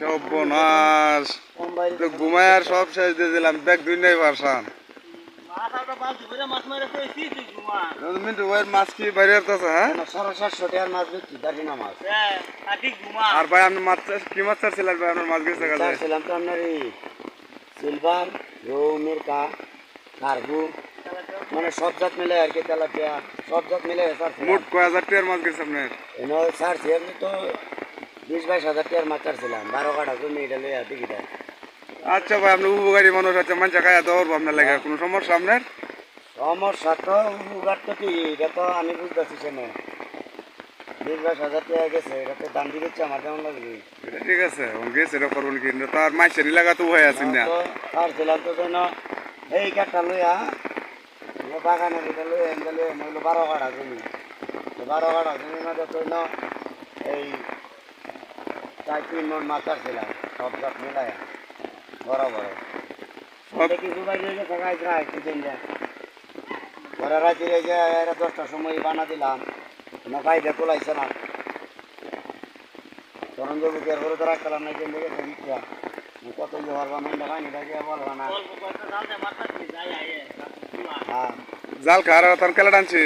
সর্বনাশ। তো ঘুমায় আর সব শেষ দিয়ে দিলাম। দেখ, দুই নাই পারসান হ্যাঁ? আর ভাই, আপনি মাছ কি মাছ চাচ্ছিলেন ভাই? আপনার মাছ গেছে তো আপনার এই সিলভার রৌ মিরকা কার্গু মানে সব জাত মিলে আর কি তেলাপিয়া সব জাত মিলে মোট কয় হাজার টাকার মাছ গেছে আপনার? এনে তো বিশ বাইশ হাজার টাকার মাছ ছাড়ছিলাম বারো কাঠা জমি এটা লইয়া দিঘিটা আচ্ছা ভাই আপনি উপকারী মানুষ আছে মানুষ খাইয়া দেওয়ার আপনার লাগে কোনো সমস্যা আপনার? সমস্যা তো উগার তো কি এটা তো আমি বুঝতেছি সেনে বিশ বাইশ হাজার টাকা গেছে এটা তো দাম দিচ্ছে আমার লাগবে? এটা ঠিক আছে গেছে এটা করবেন কি তার মাইসের এলাকা তো হয়ে আছেন না। তো ছাড়ছিলাম তো যেন এই কাঠটা লইয়া বাগানের এটা লইয়া লইয়া বারো কাঠা জমি। বারো কাঠা তো ন এই চার তিন মন মাছ ছাড়ছিলাম সব জাত মিলাইয়া বড় বড় সব কিছু বাইরে গাছ রাখ কিছুদিন যায় পরে রাতে এই যে এরা দশটার সময় বানা দিলাম। না। গাইটা তোলাইছে না তখন যাব কি তো রাখলাম না কেন কত যে হরবা মেন্ডা পানি ডাকে বলবা না। হ্যাঁ। জাল তার কেলা টানছে?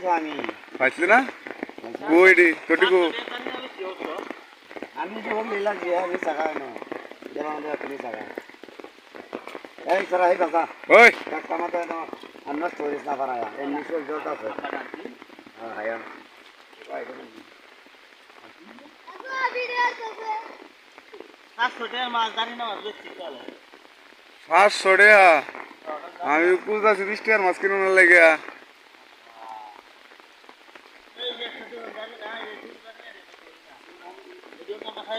তো আমি। না? আমি তো বলি লাগছি আমি চাকায় না যেমন তুমি চাকা এই সারা এই বাসা ওই একটা মতো আর নষ্ট করিস না পারা এমনি চল জল আছে। আমি টাকার মাছ কিনুন লাগে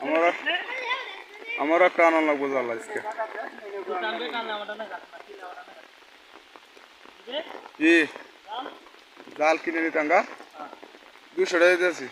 আমার আমার একটা আনন্দ লাগবো জাল আজকে কি জাল কিনে নিতাম গা দুশো টাকা দিয়েছি